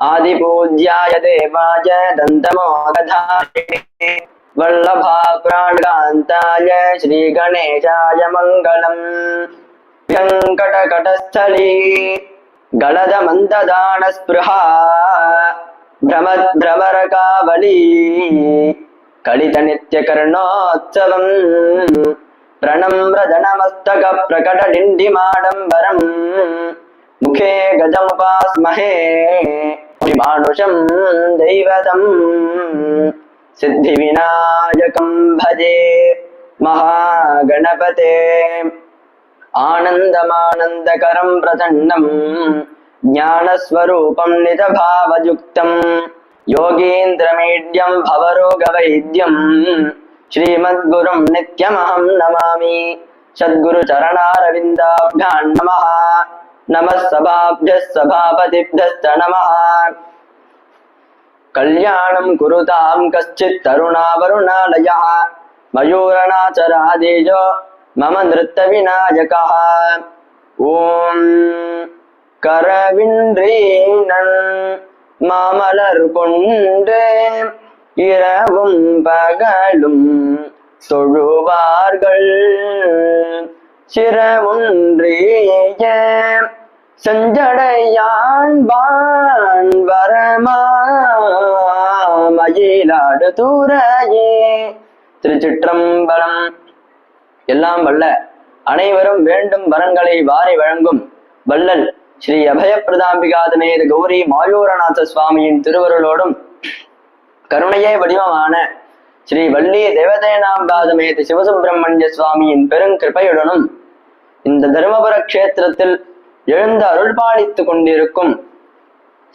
आदिपूज्याय देवाय दन्तमोदधारिणे वल्लभाप्राणकान्ताय श्रीगणेशाय मङ्गलम् व्यङ्कटकटस्थली गलदमन्ददानस्पृहा भ्रमद्भ्रमरकावली कलितनित्यकर्णोत्सवम् प्रणम्रजनमस्तकप्रकटडिण्डिमाडम्बरम् मुखे गजमुपास्महे मानुषं दैवतम्। सिद्धिविनायकं भजे महागणपते। आनन्दमानन्दकरं प्रचण्डं ज्ञानस्वरूपं निजभावयुक्तं योगीन्द्रमीड्यं भवरोगवैद्यं श्रीमद्गुरुं नित्यमहं नमामि। सद्गुरुचरणारविन्दाभ्यां नमः नमः सभाभ्यः सभापतिभ्यश्च नमः कल्याणं कुरुतां कश्चित् तरुणावरुणालयः मयूरणाचरादेजो मम नृत्यविनायकः ॐ கரவின்றீனன் மாமலர் கொண்டு இரவும் பகலும் தொழுவார்கள் சிரமுன்றிய செஞ்சடையான் வரமா மயிலாடு தூரையே. திருச்சிற்றம்பலம். எல்லாம் வல்ல. அனைவரும் வேண்டும் வரங்களை வாரி வழங்கும் வள்ளல் ஸ்ரீ அபயப்பிரதாம்பிகாதனேத கௌரி மாயூரநாத சுவாமியின் திருவருளோடும் கருணையே வடிவமான ஸ்ரீ வள்ளி தேவதேனாம்பாதமேது சிவசுப்பிரமணிய சுவாமியின் பெருங்கிருப்பையுடனும் இந்த தருமபுர கஷேத்திரத்தில் எழுந்து அருள்பாலித்துக் கொண்டிருக்கும்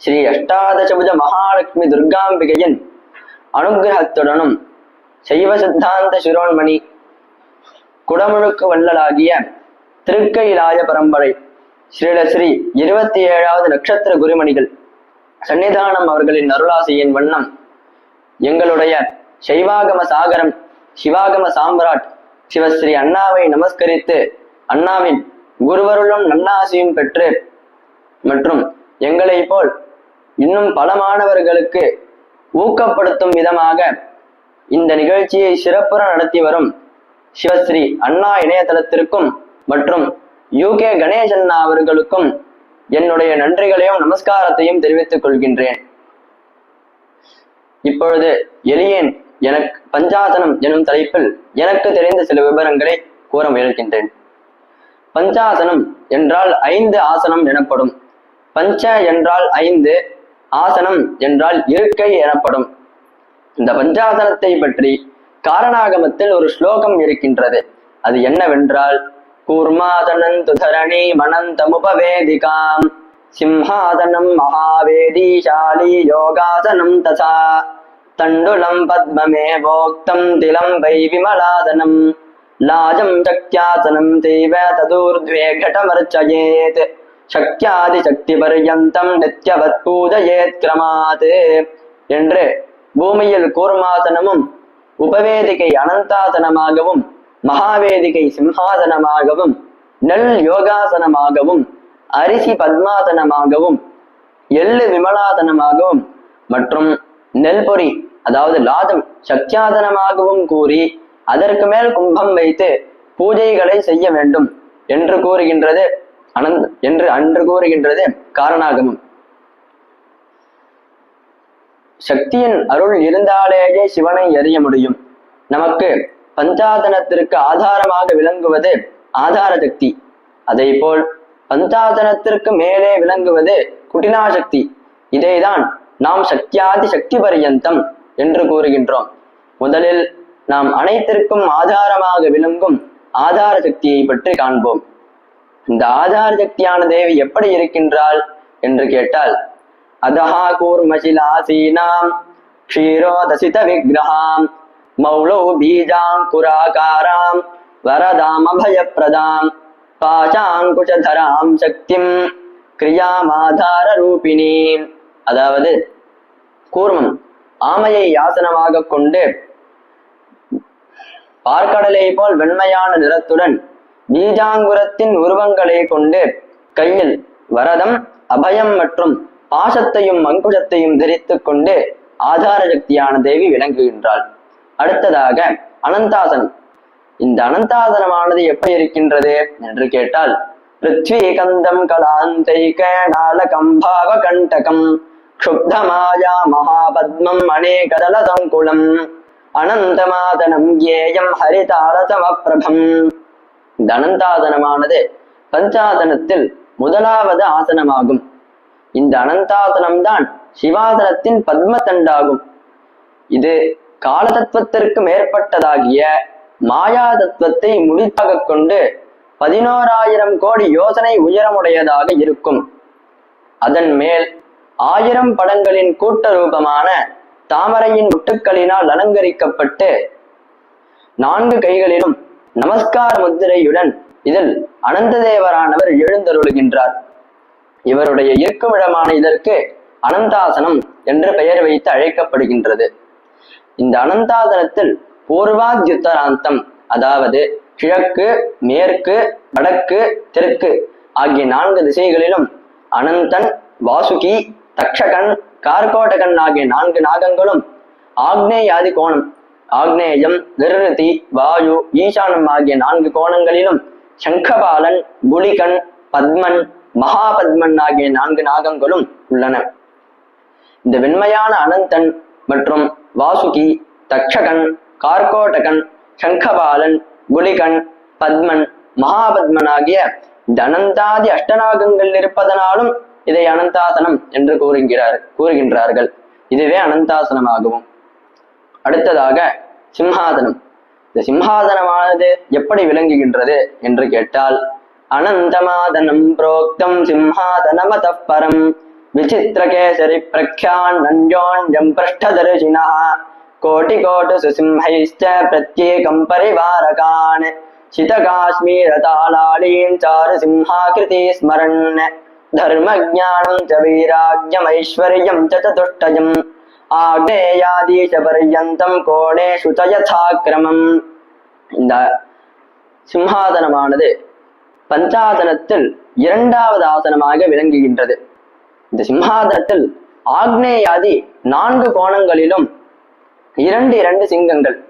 ஸ்ரீ அஷ்டாதசபுஜ மகாலட்சுமி துர்காம்பிகையின் அனுகிரகத்துடனும் சைவ சித்தாந்த சிரோன்மணி குடமுழுக்கு வள்ளலாகிய திருக்கைலாய பரம்பரை ஸ்ரீலஸ்ரீ இருபத்தி ஏழாவது நட்சத்திர குருமணிகள் சன்னிதானம் அவர்களின் அருளாசியின் வண்ணம் எங்களுடைய சைவாகம சாகரம் சிவாகம சாம்ராட் சிவஸ்ரீ அண்ணாவை நமஸ்கரித்து அண்ணாவின் குருவருளும் நன்னாசியும் பெற்று மற்றும் எங்களை போல் இன்னும் பல மாணவர்களுக்கு ஊக்கப்படுத்தும் விதமாக இந்த நிகழ்ச்சியை சிறப்புற நடத்தி வரும் சிவஸ்ரீ அண்ணா இணையதளத்திற்கும் மற்றும் யூகே கணேஷ் அண்ணா அவர்களுக்கும் என்னுடைய நன்றிகளையும் நமஸ்காரத்தையும் தெரிவித்துக் கொள்கின்றேன். இப்பொழுது எளியேன் எனக்கு பஞ்சாசனம் எனும் தலைப்பில் எனக்கு தெரிந்த சில விவரங்களை கூற முயல்கின்றேன். பஞ்சாசனம் என்றால் ஐந்து ஆசனம் எனப்படும். பஞ்ச என்றால் ஐந்து ஆசனம் என்றால் இருக்கை எனப்படும். இந்த பஞ்சாசனத்தை பற்றி காரணாகமத்தில் ஒரு ஸ்லோகம் இருக்கின்றது. அது என்னவென்றால் கூர்மாதனன் துதரணி மனந்தமுபவேதிகாம் சிம்ஹாசனம் மகாவேதிசாலி யோகாசனம் தசா தண்டுலம் பத்மமே போக்தம் திலம் வை விமலாதனம் லாஜம் சக்தியாசனம் தெய்வ ததூர்த்வே கடமர்ச்சயேத் சக்தியாதி சக்தி பர்யந்தம் நித்யவத் பூஜயேத் கிரமாது என்று பூமியில் கூர்மாசனமும் உபவேதிகை அனந்தாசனமாகவும் மகாவேதிகை சிம்ஹாசனமாகவும் நெல் யோகாசனமாகவும் அரிசி பத்மாசனமாகவும் எள்ளு விமலாசனமாகவும் மற்றும் நெல்பொறி அதாவது லாதம் சக்தியாசனமாகவும் கூறி அதற்கு மேல் கும்பம் வைத்து பூஜைகளை செய்ய வேண்டும் என்று கூறுகின்றது. அனந்த் என்று அன்று கூறுகின்றது காரணாகமம். சக்தியின் அருள் இருந்தாலேயே சிவனை எறிய முடியும். நமக்கு பஞ்சாதனத்திற்கு ஆதாரமாக விளங்குவது ஆதார சக்தி. அதே போல் பஞ்சாதனத்திற்கு மேலே விளங்குவது குட்டினா சக்தி. இதைதான் நாம் சக்தியாதி சக்தி பரியந்தம் என்று கூறுகின்றோம். முதலில் நாம் அனைத்திற்கும் ஆதாரமாக விளங்கும் ஆதார சக்தியை பற்றி காண்போம். இந்த ஆதார சக்தியான தேவி எப்படி இருக்கின்றாள் என்று கேட்டால் அதஹா கூர்மசிலாசீனாம் க்ஷீரோதசித விக்கிரகாம் பீஜாம் குராகாராம் வரதாம் அபயப்பிரதாம் பாசாங்குஷதராம் சக்திம் கிரியாமாதார ரூபிணி அதாவது கூர்மம் ஆமையை யாசனமாக கொண்டு பார்க்கடலை போல் வெண்மையான நிறத்துடன் பீஜாங்குரத்தின் உருவங்களை கொண்டு கையில் வரதம் அபயம் மற்றும் பாசத்தையும் அங்குஷத்தையும் தரித்து கொண்டு ஆதார சக்தியான தேவி விளங்குகின்றாள். அடுத்ததாக அனந்தாசனம். இந்த அனந்தாசனமானது எப்படி இருக்கின்றது என்று கேட்டால் பிருத்வீகந்தம் கலாந்தைக கம்பாவ கண்டகம் க்ஷுப்தமாயா மகாபத்மம் அநேகதல சங்குலம் அனந்தமாதனம் ஏயம் ஹரிதாரசமப்பிரபம் இந்த அனந்தாதனமானது பஞ்சாதனத்தில் முதலாவது ஆசனமாகும். இந்த அனந்தாசனம்தான் சிவாசனத்தின் பத்மதண்டாகும். இது காலதத்துவத்திற்கு மேற்பட்டதாகிய மாயா தத்துவத்தை முடித்தாக கொண்டு பதினோராயிரம் கோடி யோசனை உயரமுடையதாக இருக்கும். அதன் மேல் ஆயிரம் படங்களின் கூட்ட ரூபமான தாமரையின் முட்டுக்களினால் அலங்கரிக்கப்பட்டு நான்கு கைகளிலும் நமஸ்கார முத்திரையுடன் இதில் அனந்ததேவரானவர் எழுந்தருளுகின்றார். இவருடைய இருக்குமிடமான இதற்கு அனந்தாசனம் என்று பெயர் வைத்து அழைக்கப்படுகின்றது. இந்த அனந்தாசனத்தில் பூர்வாத்யுத்தராந்தம் அதாவது கிழக்கு மேற்கு வடக்கு தெற்கு ஆகிய நான்கு திசைகளிலும் அனந்தன் வாசுகி தக்ஷகன் கார்கோடகன் ஆகிய நான்கு நாகங்களும் ஆக்னேயாதி கோணம். ஆக்னேயம் நிருதி வாயு ஈசானம் ஆகிய நான்கு கோணங்களிலும் சங்கபாலன் குலிகன் பத்மன் மகாபத்மன் ஆகிய நான்கு நாகங்களும் உள்ளன. இந்த வெண்மையான அனந்தன் மற்றும் வாசுகி தக்ஷகன் கார்கோடகன் சங்கபாலன் குலிகன் பத்மன் மகாபத்மன் ஆகிய இந்த அனந்தாதி அஷ்டநாகங்கள் இருப்பதனாலும் இதை அனந்தாசனம் என்று கூறுகிறார் கூறுகின்றார்கள். இதுவே அனந்தாசனமாகவும். அடுத்ததாக சிம்ஹாசனம். இந்த சிம்ஹாசனமானது எப்படி விளங்குகின்றது என்று கேட்டால் அனந்தமாதனம் புரோக்தம் சிம்ஹாசனமத பரம் விசித்திரகேசரி பிரக்யான் நஞ்சோன்யம் பிரஷ்டதரிசினா கோட்டி கோட்டு சுசிம்ஹைஸ்ட பிரத்யேகம் பரிவாரகான் சிதகாஷ்மீரதாளாளீம் சாரு சிம்ஹாகிருதி ஸ்மரன். धर्मज्ञानं च वैराग्यमैश्वर्यं च चतुष्टयम् ஆக்னேயாதீசபர்யந்தம் கோணேஷு ச யதாக்கிரமம் இந்த சிம்ஹாசனமானது பஞ்சாசனத்தில் இரண்டாவது ஆசனமாக விளங்குகின்றது இந்த சிம்ஹாசனத்தில் ஆக்னேயாதி நான்கு கோணங்களிலும் இரண்டு இரண்டு சிங்கங்கள்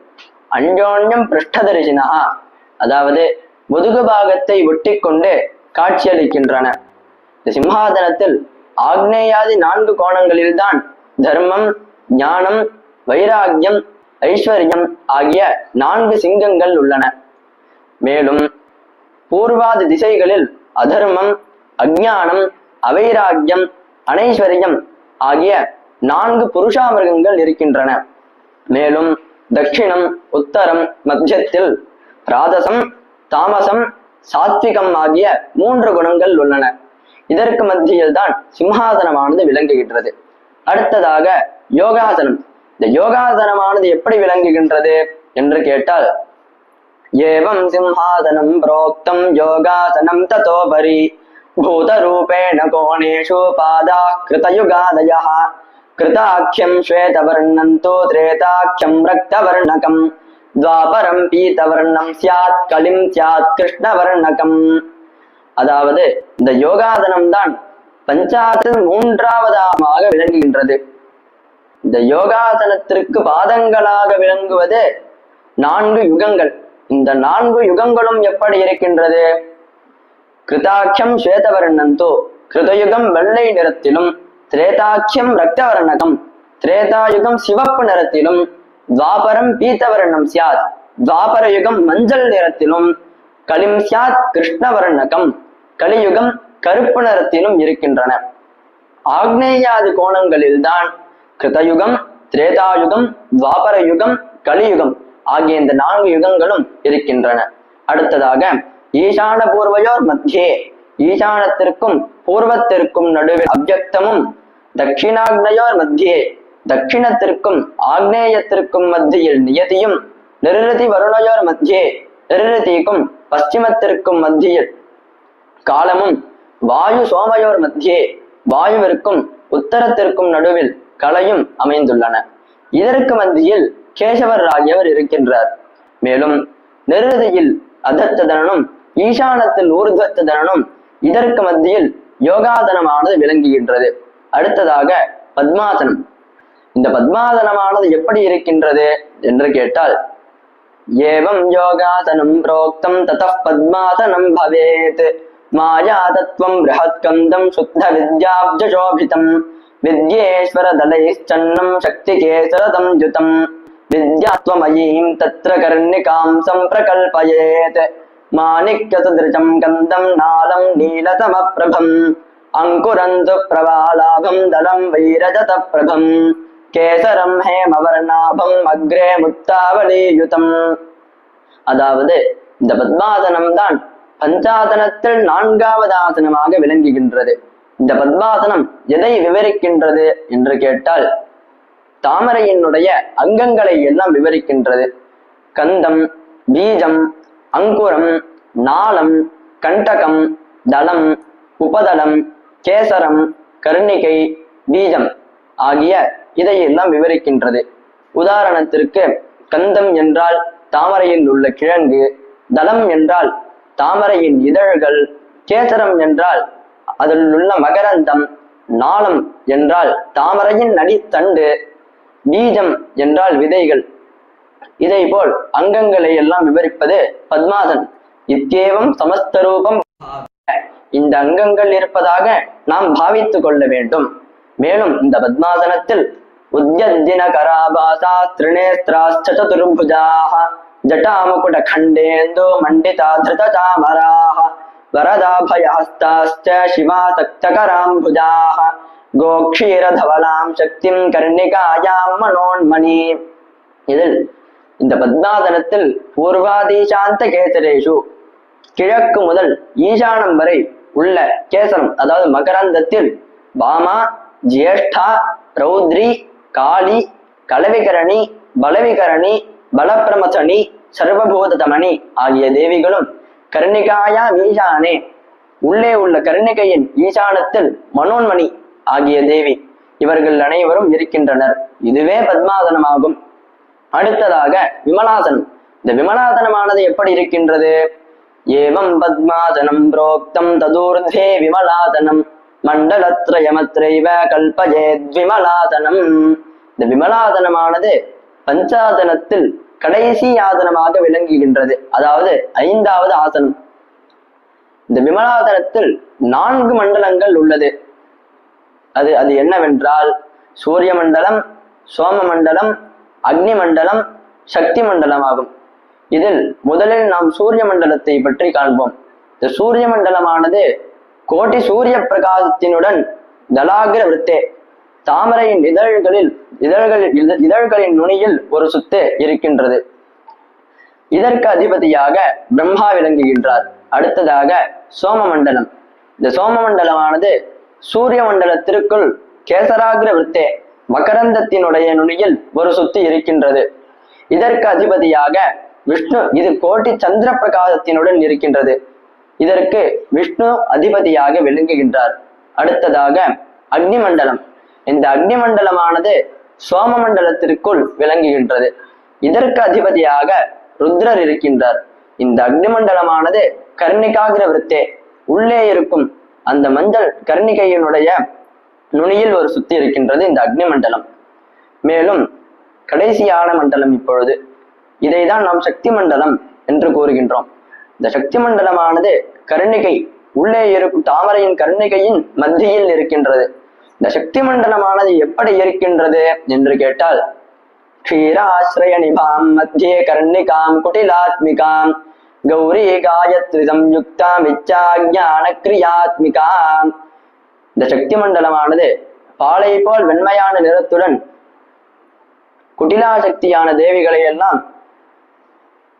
அஞ்சோன்யம் பிருஷ்டதரிசினா அதாவது முதுகு பாகத்தை ஒட்டி கொண்டு காட்சியளிக்கின்றன இந்த சிம்ஹாதனத்தில் ஆக்னேயாதி நான்கு கோணங்களில்தான் தர்மம் ஞானம் வைராக்கியம் ஐஸ்வர்யம் ஆகிய நான்கு சிங்கங்கள் உள்ளன. மேலும் பூர்வாதி திசைகளில் அதர்மம் அஜானம் அவைராக்கியம் அனைஸ்வரியம் ஆகிய நான்கு புருஷாமிருகங்கள் இருக்கின்றன. மேலும் தட்சிணம் உத்தரம் மத்தியத்தில் ராதசம் தாமசம் சாத்விகம் ஆகிய மூன்று குணங்கள் உள்ளன. இதற்கு மத்தியில் தான் சிம்ஹாசனமானது விளங்குகின்றது. அடுத்ததாக யோகாசனம். இந்த யோகாசனமானது எப்படி விளங்குகின்றது என்று கேட்டால் ஏவம் சிம்ஹாசனம் புரோக்தம் யோகாசனம் ததோபரி பூதரூபேண கோணேஷு பாதா கிருதயுகாதய கிருதாக்கியம் ஸ்வேதவர்ணம் தோ திரேதாக்கியம் ரக்தவர்ணகம் துவாபரம் பீதவர்ணம் சியாத் கலிம் சியாத் கிருஷ்ணவர்ணகம். அதாவது இந்த யோகாசனம் தான் பஞ்சாத்தில் மூன்றாவதாக விளங்குகின்றது. இந்த யோகாசனத்திற்கு பாதங்களாக விளங்குவது நான்கு யுகங்கள். இந்த நான்கு யுகங்களும் எப்படி இருக்கின்றது? கிருதாக்கியம் ஸ்வேதவர்ணந்தோ கிருதயுகம் வெள்ளை நிறத்திலும் திரேதாக்கியம் ரக்தவர்ணகம் திரேதாயுகம் சிவப்பு நிறத்திலும் துவாபரம் பீத்தவர்ணம் சியாத் துவாபர யுகம் மஞ்சள் நிறத்திலும் கலிம் சியாத் கிருஷ்ணவர்ணகம். கலியுகம் கருப்பு நிறத்திலும் இருக்கின்றன. ஆக்னேயாதி கோணங்களில்தான் கிருதயுகம் திரேதாயுகம் துவாபர யுகம் கலியுகம் ஆகிய இந்த நான்கு யுகங்களும் இருக்கின்றன. அடுத்ததாக ஈசான பூர்வயோர் மத்தியே ஈசானத்திற்கும் பூர்வத்திற்கும் நடுவில் அவ்வக்தமும் தட்சிணாக்னயோர் மத்தியே தட்சிணத்திற்கும் ஆக்னேயத்திற்கும் மத்தியில் நியதியும் நிருதி வருணையோர் மத்தியே நிருதிக்கும் பশ্চিமத்திற்கும் மத்தியில் காலமும் வாயு சோமயோர் மத்தியே வாயுவிற்கும் உத்தரத்திற்கும் நடுவில் கலையும் அமைந்துள்ளன. இதற்கு மத்தியில் கேசவர் ஆகியவர் இருக்கின்றார். மேலும் நிருதியில் அதத்ததனும் ஈசானத்தில் ஊர்துவத்ததனும் இதற்கு மத்தியில் யோகாதனமானது விளங்குகின்றது. அடுத்ததாக பத்மாசனம். இந்த பத்மாசனமானது எப்படி இருக்கின்றது என்று கேட்டால் ஏவம் யோகாசனம் புரோக்தம் தத பத்மாசனம் பவேத். மாயாதத்வம் பிருஹத்கந்தம் சுத்த வித்யாப்ஜசோபிதம் வித்யேஸ்வர தலைச்சன்னம் சக்தி கேசரதம் யுதம் வித்யாத்வமயீம் தத்ர கர்ணிகாம் சம்பிரகல்பயேத். மாணிக்யசதிருஷம் கந்தம் நாலம் நீலதமப்பிரபம். அங்குரந்து பிரபாலாபம் தலம் வைரஜத பிரபம் கேசரம் ஹேமவர்ணாபம் அக்ரே முத்தாவலியுதம் அதாவது இந்த பத்மாசனம் தான் பஞ்சாதனத்தில் நான்காவது ஆசனமாக விளங்குகின்றது. இந்த பத்மாசனம் எதை விவரிக்கின்றது என்று கேட்டால் தாமரையினுடைய அங்கங்களை எல்லாம் விவரிக்கின்றது. கந்தம் பீஜம் அங்குரம் நாளம் கண்டகம் தளம் உபதளம் கேசரம் கருணிகை பீஜம் ஆகிய இதையெல்லாம் விவரிக்கின்றது. உதாரணத்திற்கு கந்தம் என்றால் தாமரையில் உள்ள கிழங்கு தளம் என்றால் தாமரையின் இதழ்கள் கேசரம் என்றால் அதிலுள்ள மகரந்தம் நாளம் என்றால் தாமரையின் நடித்தண்டு பீஜம் என்றால் விதைகள். இதை போல் அங்கங்களை எல்லாம் விவரிப்பது பத்மாசன். இத்தேவம் சமஸ்தரூபம். இந்த அங்கங்கள் இருப்பதாக நாம் பாவித்துக் கொள்ள வேண்டும். மேலும் இந்த பத்மாசனத்தில் உத்தியத்தின கராபாசா திரிநேஸ்திராச்ச சதுர்புஜாக जटामुकुटखण्डेन्दो मण्डिता धृतचामराः वरदाभयास्ताश्च शिवासक्तकराम्बुजाः கோக்ஷீரதவலாம் சக்திம் கர்ணிகாயாம் மனோன்மணி இதில் இந்த பத்மாதனத்தில் பூர்வாதிசாந்த கேசரேஷு கிழக்கு முதல் ஈசானம் வரை உள்ள கேசரம் அதாவது மகரந்தத்தில் பாமா ஜேஷ்டா ரௌத்ரி காளி கலவிகரணி பலவிகரணி பலப்பிரமசனி சர்வபூததமணி ஆகிய தேவிகளும் கர்ணிகாயா ஈசானே. உள்ளே உள்ள கருணிகையின் ஈசானத்தில் மனோன்மணி ஆகிய தேவி இவர்கள் அனைவரும் இருக்கின்றனர். இதுவே பத்மாசனமாகும். அடுத்ததாக விமலாசனம். இந்த விமலாசனமானது எப்படி இருக்கின்றது? ஏவம் பத்மாசனம் புரோக்தம் ததூர்தே விமலாசனம். மண்டலத்ரயமத்ரைவ கல்பயேத் விமலாசனம். இந்த விமலாதனமானது பஞ்சாதனத்தில் கடைசி ஆசனமாக விளங்குகின்றது. அதாவது ஐந்தாவது ஆசனம். இந்த விமலாதனத்தில் நான்கு மண்டலங்கள் உள்ளது. அது அது என்னவென்றால் சூரிய மண்டலம் சோம மண்டலம் அக்னி மண்டலம் சக்தி மண்டலம் ஆகும் இதில் முதலில் நாம் சூரிய மண்டலத்தை பற்றி காண்போம். இந்த சூரிய மண்டலமானது கோட்டி சூரிய பிரகாசத்தினுடன் தலாகிர விருத்தே தாமரையின் இதழ்களில் இதழ்களில் இதழ்களின் நுனியில் ஒரு சுத்து இருக்கின்றது. இதற்கு அதிபதியாக பிரம்மா விளங்குகின்றார். அடுத்ததாக சோம மண்டலம் இந்த சோம மண்டலமானது சூரிய மண்டலத்திற்குள் கேசராகிர விருத்தே மகரந்தத்தினுடைய நுனியில் ஒரு சுத்து இருக்கின்றது. இதற்கு அதிபதியாக விஷ்ணு இது கோட்டி சந்திர பிரகாசத்தினுடன் இருக்கின்றது. இதற்கு விஷ்ணு அதிபதியாக விளங்குகின்றார். அடுத்ததாக அக்னி மண்டலம் இந்த அக்னி மண்டலமானது சோம மண்டலத்திற்குள் விளங்குகின்றது. இதற்கு அதிபதியாக ருத்ரர் இருக்கின்றார். இந்த அக்னி மண்டலமானது கர்ணிகாகிர விருத்தே. உள்ளே இருக்கும் அந்த மஞ்சள் கர்ணிகையினுடைய நுனியில் ஒரு சுத்தி இருக்கின்றது இந்த அக்னி மண்டலம் மேலும் கடைசியான மண்டலம் இப்பொழுது. இதைதான் நாம் சக்தி மண்டலம் என்று கூறுகின்றோம். இந்த சக்தி மண்டலமானது கருணிகை. உள்ளே இருக்கும் தாமரையின் கருணிகையின் மத்தியில் இருக்கின்றது. இந்த சக்தி மண்டலமானது எப்படி இருக்கின்றது என்று கேட்டால் க்ஷீராஸ்ரய நிபாம் மத்தியே கர்ணிகாம் குட்டிலாத்மிகாம் கௌரி காயத்ரி சம்யுக்தாம் இச்சாஞான கிரியாத்மிகாம் இந்த சக்தி மண்டலமானது பாலை போல் வெண்மையான நிறத்துடன் குட்டிலா சக்தியான தேவிகளை எல்லாம்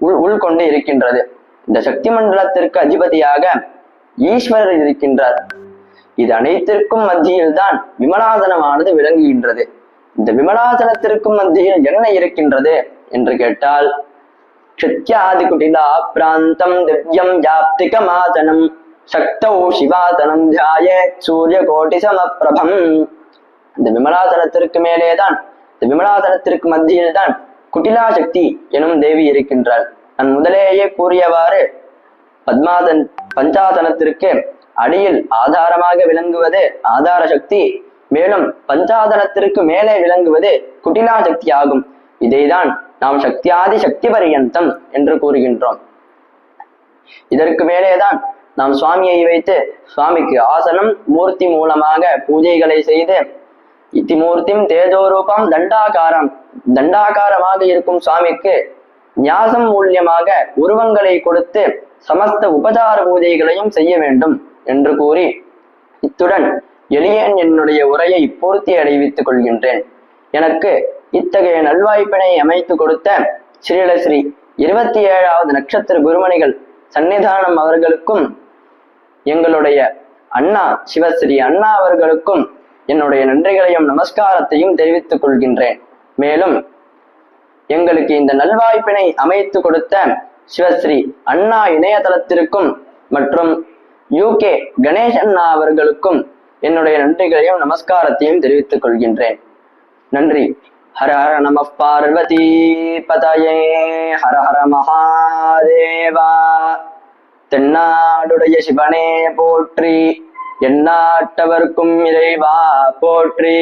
உள் உள்கொண்டு இருக்கின்றது. இந்த சக்தி மண்டலத்திற்கு அதிபதியாக ஈஸ்வரர் இருக்கின்றார். இது அனைத்திற்கும் மத்தியில் தான் விமலாசனமானது விளங்குகின்றது. இந்த விமலாசனத்திற்கும் மத்தியில் என்ன இருக்கின்றது என்று கேட்டால் க்ஷத்யாதி குட்டிலா பிராந்தம் திவ்யம் ஜாப்திகமாசனம் சக்தௌ சிவாசனம் தியாயே சூரிய கோட்டி சமப்பிரபம் இந்த விமலாசனத்திற்கு மேலேதான் இந்த விமலாசனத்திற்கு மத்தியில் தான் குட்டிலா சக்தி எனும் தேவி இருக்கின்றாள். நான் முதலேயே கூறியவாறு பத்மாதன் பஞ்சாசனத்திற்கு அடியில் ஆதாரமாக விளங்குவது ஆதார சக்தி மேலும் பஞ்சாதனத்திற்கு மேலே விளங்குவது குட்டிலா சக்தி ஆகும் இதைதான் நாம் சக்தியாதி சக்தி பரியந்தம் என்று கூறுகின்றோம். இதற்கு மேலேதான் நாம் சுவாமியை வைத்து சுவாமிக்கு ஆசனம் மூர்த்தி மூலமாக பூஜைகளை செய்து இத்தி மூர்த்திம் தேஜோரூபம் தண்டாகாரம் தண்டாகாரமாக இருக்கும் சுவாமிக்கு ஞாசம் மூலியமாக உருவங்களை கொடுத்து சமஸ்த உபசார பூஜைகளையும் செய்ய வேண்டும். என்று கூறி இத்துடன் எளியேன் என்னுடைய உரையை பூர்த்தி அடைவித்துக் கொள்கின்றேன். எனக்கு இத்தகைய நல்வாய்ப்பினை அமைத்து கொடுத்த ஸ்ரீலஸ்ரீ இருபத்தி ஏழாவது நட்சத்திர குருமணிகள் சன்னிதானம் அவர்களுக்கும் எங்களுடைய அண்ணா சிவஸ்ரீ அண்ணா அவர்களுக்கும் என்னுடைய நன்றிகளையும் நமஸ்காரத்தையும் தெரிவித்துக் கொள்கின்றேன். மேலும் எங்களுக்கு இந்த நல்வாய்ப்பினை அமைத்து கொடுத்த சிவஸ்ரீ அண்ணா இணையதளத்திற்கும் மற்றும் யூகே கணேஷ் அண்ணா அவர்களுக்கும் என்னுடைய நன்றிகளையும் நமஸ்காரத்தையும் தெரிவித்துக் கொள்கின்றேன். நன்றி. ஹர ஹர நம பார்வதி பதயே ஹர ஹர மகாதேவா. தென்னாடுடைய சிவனே போற்றி எந்நாட்டவர்க்கும் இறைவா போற்றி.